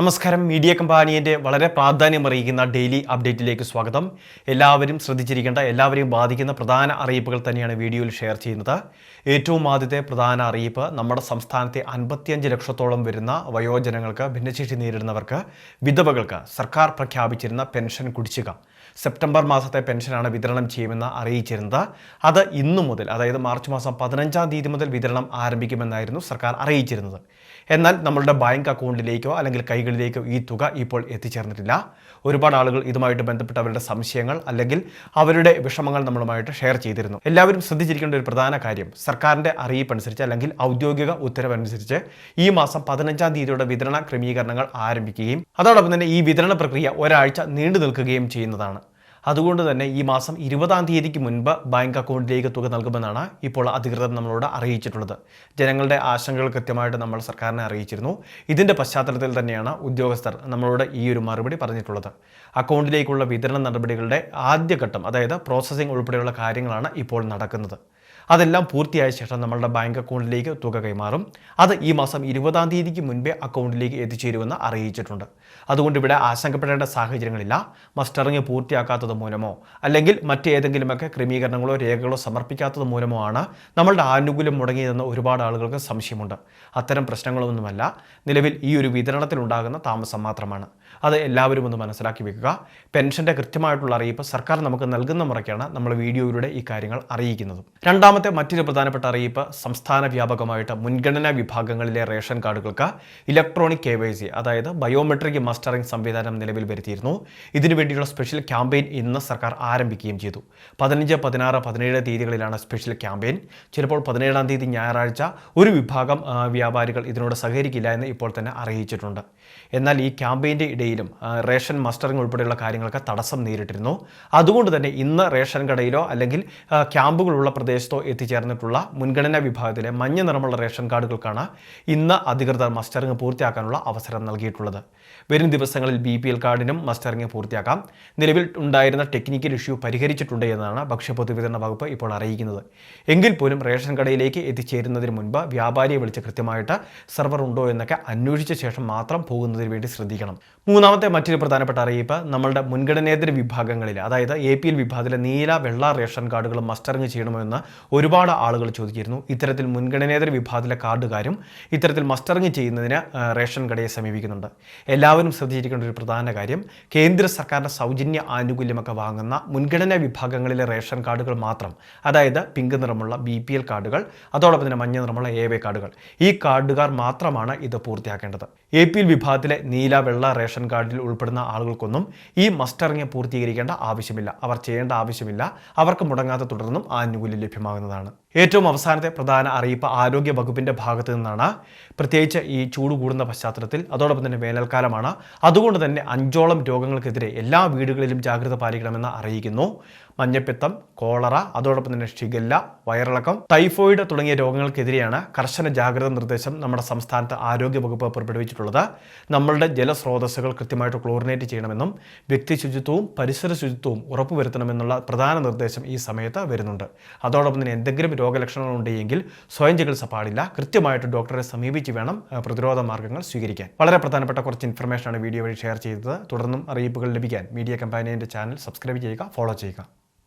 നമസ്കാരം. മീഡിയ കമ്പാനിയന്റെ വളരെ പ്രാധാന്യം അറിയിക്കുന്ന ഡെയിലി അപ്ഡേറ്റിലേക്ക് സ്വാഗതം. എല്ലാവരും ശ്രദ്ധിച്ചിരിക്കേണ്ട എല്ലാവരെയും ബാധിക്കുന്ന പ്രധാന അറിയിപ്പുകൾ തന്നെയാണ് വീഡിയോയിൽ ഷെയർ ചെയ്യുന്നത്. ഏറ്റവും ആദ്യത്തെ പ്രധാന അറിയിപ്പ് നമ്മുടെ സംസ്ഥാനത്തെ അൻപത്തിയഞ്ച് ലക്ഷത്തോളം വരുന്ന വയോജനങ്ങൾക്ക് ഭിന്നശേഷി നേരിടുന്നവർക്ക് വിധവകൾക്ക് സർക്കാർ പ്രഖ്യാപിച്ചിരുന്ന പെൻഷൻ കുടിശ്ശിക. സെപ്റ്റംബർ മാസത്തെ പെൻഷനാണ് വിതരണം ചെയ്യുമെന്ന് അറിയിച്ചിരുന്നത്. അത് ഇന്നു മുതൽ അതായത് മാർച്ച് മാസം പതിനഞ്ചാം തീയതി മുതൽ വിതരണം ആരംഭിക്കുമെന്നായിരുന്നു സർക്കാർ അറിയിച്ചിരുന്നത്. എന്നാൽ നമ്മളുടെ ബാങ്ക് അക്കൗണ്ടിലേക്കോ അല്ലെങ്കിൽ കൈകളിലേക്കോ ഈ തുക ഇപ്പോൾ എത്തിച്ചേർന്നിട്ടില്ല. ഒരുപാട് ആളുകൾ ഇതുമായിട്ട് ബന്ധപ്പെട്ട അവരുടെ സംശയങ്ങൾ അല്ലെങ്കിൽ അവരുടെ വിഷമങ്ങൾ നമ്മളുമായിട്ട് ഷെയർ ചെയ്തിരുന്നു. എല്ലാവരും ശ്രദ്ധിച്ചിരിക്കേണ്ട ഒരു പ്രധാന കാര്യം സർക്കാരിന്റെ അറിയിപ്പ് അനുസരിച്ച് അല്ലെങ്കിൽ ഔദ്യോഗിക ഉത്തരവനുസരിച്ച് ഈ മാസം പതിനഞ്ചാം തീയതിയുടെ വിതരണ ക്രമീകരണങ്ങൾ ആരംഭിക്കുകയും അതോടൊപ്പം തന്നെ ഈ വിതരണ പ്രക്രിയ ഒരാഴ്ച നീണ്ടു നിൽക്കുകയും ചെയ്യുന്നതാണ്. അതുകൊണ്ട് തന്നെ ഈ മാസം ഇരുപതാം തീയതിക്ക് മുൻപ് ബാങ്ക് അക്കൗണ്ടിലേക്ക് തുക നൽകുമെന്നാണ് ഇപ്പോൾ അധികൃതർ നമ്മളോട് അറിയിച്ചിട്ടുള്ളത്. ജനങ്ങളുടെ ആശങ്കകൾ കൃത്യമായിട്ട് നമ്മൾ സർക്കാരിനെ അറിയിച്ചിരുന്നു. ഇതിന്റെ പശ്ചാത്തലത്തിൽ തന്നെയാണ് ഉദ്യോഗസ്ഥർ നമ്മളോട് ഈ ഒരു മറുപടി പറഞ്ഞിട്ടുള്ളത്. അക്കൗണ്ടിലേക്കുള്ള വിതരണ നടപടികളുടെ ആദ്യഘട്ടം അതായത് പ്രോസസ്സിംഗ് ഉൾപ്പെടെയുള്ള കാര്യങ്ങളാണ് ഇപ്പോൾ നടക്കുന്നത്. അതെല്ലാം പൂർത്തിയായ ശേഷം നമ്മളുടെ ബാങ്ക് അക്കൗണ്ടിലേക്ക് തുക കൈമാറും. അത് ഈ മാസം ഇരുപതാം തീയതിക്ക് മുൻപേ അക്കൗണ്ടിലേക്ക് എത്തിച്ചേരുമെന്ന് അറിയിച്ചിട്ടുണ്ട്. അതുകൊണ്ട് ഇവിടെ ആശങ്കപ്പെടേണ്ട സാഹചര്യങ്ങളില്ല. മസ്റ്ററിങ് പൂർത്തിയാക്കാത്തത് മൂലമോ അല്ലെങ്കിൽ മറ്റേതെങ്കിലുമൊക്കെ ക്രമീകരണങ്ങളോ രേഖകളോ സമർപ്പിക്കാത്തത് മൂലമോ ആണ് നമ്മളുടെ ആനുകൂല്യം മുടങ്ങിയതെന്ന് ഒരുപാട് ആളുകൾക്ക് സംശയമുണ്ട്. അത്തരം പ്രശ്നങ്ങളൊന്നുമല്ല. നിലവിൽ ഈ ഒരു വിതരണത്തിൽ ഉണ്ടാകുന്ന താമസം മാത്രമാണ്. അത് എല്ലാവരും ഒന്ന് മനസ്സിലാക്കി വെക്കുക. പെൻഷന്റെ കൃത്യമായിട്ടുള്ള അറിയിപ്പ് സർക്കാർ നമുക്ക് നൽകുന്ന മുറയ്ക്കാണ് നമ്മൾ വീഡിയോയിലൂടെ ഈ കാര്യങ്ങൾ അറിയിക്കുന്നത്. രണ്ടാമത്തെ മറ്റൊരു പ്രധാനപ്പെട്ട അറിയിപ്പ് സംസ്ഥാന വ്യാപകമായിട്ട് മുൻഗണനാ വിഭാഗങ്ങളിലെ റേഷൻ കാർഡുകൾക്ക് ഇലക്ട്രോണിക് കെ വൈ സി അതായത് ബയോമെട്രിക് മസ്റ്ററിംഗ് സംവിധാനം നിലവിൽ വരുത്തിയിരുന്നു. ഇതിനുവേണ്ടിയുള്ള സ്പെഷ്യൽ ക്യാമ്പയിൻ ഇന്ന് സർക്കാർ ആരംഭിക്കുകയും ചെയ്തു. പതിനഞ്ച് പതിനാറ് പതിനേഴ് തീയതികളിലാണ് സ്പെഷ്യൽ ക്യാമ്പയിൻ. ചിലപ്പോൾ പതിനേഴാം തീയതി ഞായറാഴ്ച ഒരു വിഭാഗം വ്യാപാരികൾ ഇതിനോട് സഹകരിക്കില്ല എന്ന് ഇപ്പോൾ തന്നെ അറിയിച്ചിട്ടുണ്ട്. എന്നാൽ ഈ ക്യാമ്പയിന്റെ ഇടയിലും റേഷൻ മസ്റ്ററിംഗ് ഉൾപ്പെടെയുള്ള കാര്യങ്ങൾക്ക് തടസ്സം നേരിട്ടിരുന്നു. അതുകൊണ്ട് തന്നെ ഇന്ന് റേഷൻ കടയിലോ അല്ലെങ്കിൽ ക്യാമ്പുകളുള്ള പ്രദേശത്തോ എത്തിച്ചേർന്നിട്ടുള്ള മുൻഗണനാ വിഭാഗത്തിലെ മഞ്ഞ നിറമുള്ള റേഷൻ കാർഡുകൾക്കാണ് ഇന്ന് അധികൃതർ മസ്റ്ററിംഗ് പൂർത്തിയാക്കാനുള്ള അവസരം നൽകിയിട്ടുള്ളത്. വരും ദിവസങ്ങളിൽ ബി പി എൽ കാർഡിനും മസ്റ്ററിംഗ് പൂർത്തിയാക്കാം. നിലവിൽ ഉണ്ടായിരുന്ന ടെക്നിക്കൽ ഇഷ്യൂ പരിഹരിച്ചിട്ടുണ്ട് എന്നാണ് ഭക്ഷ്യ പൊതുവിതരണ വകുപ്പ് ഇപ്പോൾ അറിയിക്കുന്നത്. എങ്കിൽ പോലും റേഷൻ കടയിലേക്ക് എത്തിച്ചേരുന്നതിന് മുൻപ് വ്യാപാരിയെ വിളിച്ച് കൃത്യമായിട്ട് സെർവർ ഉണ്ടോ എന്നൊക്കെ അന്വേഷിച്ച ശേഷം മാത്രം പോകുന്നതിന് വേണ്ടി ശ്രദ്ധിക്കണം. മൂന്നാമത്തെ മറ്റൊരു പ്രധാനപ്പെട്ട അറിയിപ്പ് നമ്മളുടെ മുൻഗണനേതര വിഭാഗങ്ങളിൽ അതായത് എ പി എൽ വിഭാഗത്തിലെ നീല വെള്ള റേഷൻ കാർഡുകൾ മസ്റ്ററിംഗ് ചെയ്യണമെന്ന് ഒരുപാട് ആളുകൾ ചോദിച്ചിരുന്നു. ഇത്തരത്തിൽ മുൻഗണനേതര വിഭാഗത്തിലെ കാർഡുകാരും ഇത്തരത്തിൽ മസ്റ്ററിങ് ചെയ്യുന്നതിന് റേഷൻ കടയെ സമീപിക്കുന്നുണ്ട്. എല്ലാവരും ശ്രദ്ധിച്ചിരിക്കേണ്ട ഒരു പ്രധാന കാര്യം കേന്ദ്ര സർക്കാരിന്റെ സൗജന്യ ആനുകൂല്യമൊക്കെ വാങ്ങുന്ന മുൻഗണനാ വിഭാഗങ്ങളിലെ റേഷൻ കാർഡുകൾ മാത്രം അതായത് പിങ്ക് നിറമുള്ള ബി പി എൽ കാർഡുകൾ അതോടൊപ്പം തന്നെ മഞ്ഞ നിറമുള്ള എ വൈ കാർഡുകൾ ഈ കാർഡുകാർ മാത്രമാണ് ഇത് പൂർത്തിയാക്കേണ്ടത്. എ പി എൽ വിഭാഗത്തിലെ നീല വെള്ള റേഷൻ കാർഡിൽ ഉൾപ്പെടുന്ന ആളുകൾക്കൊന്നും ഈ മസ്റ്ററിങ് പൂർത്തീകരിക്കേണ്ട ആവശ്യമില്ല. അവർ ചെയ്യേണ്ട ആവശ്യമില്ല. അവർക്ക് മുടങ്ങാതെ തുടർന്നും ആനുകൂല്യം ലഭ്യമാകുന്നതാണ് ഏറ്റവും അവസാനത്തെ പ്രധാന അറിയിപ്പ് ആരോഗ്യ വകുപ്പിന്റെ ഭാഗത്തു നിന്നാണ്. പ്രത്യേകിച്ച് ഈ ചൂട് കൂടുന്ന പശ്ചാത്തലത്തിൽ അതോടൊപ്പം തന്നെ വേനൽക്കാലമാണ്. അതുകൊണ്ട് തന്നെ അഞ്ചോളം രോഗങ്ങൾക്കെതിരെ എല്ലാ വീടുകളിലും ജാഗ്രത പാലിക്കണമെന്ന് അറിയിക്കുന്നു. മഞ്ഞപ്പിത്തം കോളറ അതോടൊപ്പം തന്നെ ഷിഗല്ല വയറിളക്കം ടൈഫോയിഡ് തുടങ്ങിയ രോഗങ്ങൾക്കെതിരെയാണ് കർശന ജാഗ്രത നിർദ്ദേശം നമ്മുടെ സംസ്ഥാനത്ത് ആരോഗ്യ വകുപ്പ് പുറപ്പെടുവിച്ചിട്ടുള്ളത്. നമ്മളുടെ ജലസ്രോതസ്സുകൾ കൃത്യമായിട്ട് ക്ലോറിനേറ്റ് ചെയ്യണമെന്നും വ്യക്തി ശുചിത്വവും പരിസര ശുചിത്വവും ഉറപ്പുവരുത്തണമെന്നുള്ള പ്രധാന നിർദ്ദേശം ഈ സമയത്ത് വരുന്നുണ്ട്. അതോടൊപ്പം തന്നെ എന്തെങ്കിലും രോഗലക്ഷണങ്ങൾ ഉണ്ടെങ്കിൽ സ്വയം ചികിത്സ പാടില്ല. കൃത്യമായിട്ട് ഡോക്ടറെ സമീപിച്ച് വേണം പ്രതിരോധ മാർഗങ്ങൾ സ്വീകരിക്കാൻ. വളരെ പ്രധാനപ്പെട്ട കുറച്ച് ഇൻഫർമേഷനാണ് വീഡിയോ വഴി ഷെയർ ചെയ്തത്. തുടർന്നും അറിയിപ്പുകൾ ലഭിക്കാൻ മീഡിയ കമ്പാനിയന്റെ ചാനൽ സബ്സ്ക്രൈബ് ചെയ്യുക ഫോളോ ചെയ്യുക.